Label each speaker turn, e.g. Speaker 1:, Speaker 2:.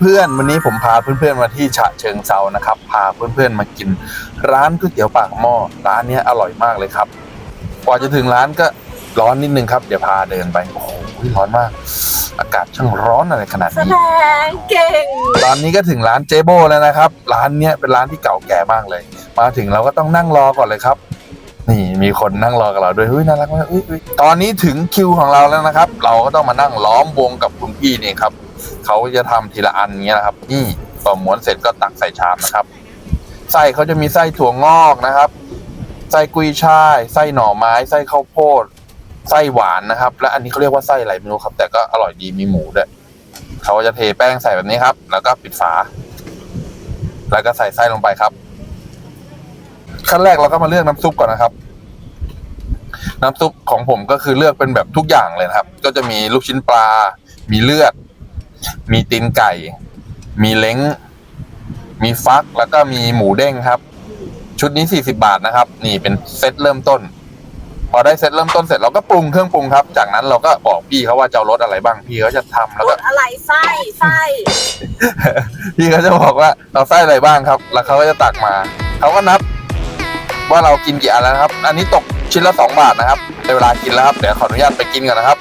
Speaker 1: เพื่อนๆ วันนี้ผมพาเพื่อนๆมาที่ฉะเชิงเซานะครับ พาเพื่อนๆมากิน ร้านก๋วยเตี๋ยวปากหม้อร้านเนี้ยอร่อยมากเลยครับกว่าจะถึงร้านก็ร้อนนิดนึงครับ เดี๋ยวพาเดินไป โอ้โหร้อนมาก อากาศช่างร้อนอะไรขนาด
Speaker 2: แส
Speaker 1: นี้
Speaker 2: ดงเก่ง
Speaker 1: ตอนนี้ก็ถึงร้านเจโบแล้วนะครับ ร้านเนี้ยเป็นร้านที่เก่าแก่มากเลย มาถึงเราก็ต้องนั่งรอก่อนเลยครับ นี่มีคนนั่งรอกับเราด้วยเฮ้ยน่ารักมากเอ้ยเอ้ยตอนนี้ถึงคิวของเราแล้วนะครับ เราก็ต้องมานั่งล้อมวงกับคุณพี่นี่ครับ เขาจะทำทีละอันเงี้ยนะครับนี่พอม้วนเสร็จก็ตักใส่ชามนะครับ ไส้เขาจะมีไส้ถั่วงอกนะครับ ไส้กุยช่าย ไส้หน่อไม้ ไส้ข้าวโพด ไส้หวานนะครับ และอันนี้เขาเรียกว่าไส้อะไรไม่รู้ครับ แต่ก็อร่อยดีมีหมูด้วยเขาจะเทแป้งใส่แบบนี้ครับ แล้วก็ปิดฝา แล้วก็ใส่ไส้ลงไปครับ ขั้นแรกเราก็มาเลือกน้ำซุปก่อนนะครับ น้ำซุปของผมก็คือเลือกเป็นแบบทุกอย่างเลยนะครับ ก็จะมีลูกชิ้นปลา มีเลือด มีตีนไก่ มีเล้ง มีฟักแล้วก็มีหมูเด้งครับ ชุดนี้ 40 บาทนะครับ นี่เป็นเซตเริ่มต้น พอได้เซตเริ่มต้นเสร็จเราก็ปรุงเครื่องปรุงครับ จากนั้นเราก็บอกพี่เขาว่าจะเอารสอะไรบ้างพี่เขาจะทำแล้ว
Speaker 2: ร
Speaker 1: ก็
Speaker 2: ส อะไรไส้ไส้
Speaker 1: พี่เขาจะบอกว่าเราไส้อะไรบ้างครับ แล้วเขาก็จะตักมา เขาก็นับว่าเรากินกี่อันแล้วนะครับ อันนี้ตกชิ้นละสองบาทนะครับในเวลากินแล้วครับ เดี๋ยวขออนุญาตไปกินก่อนนะครับ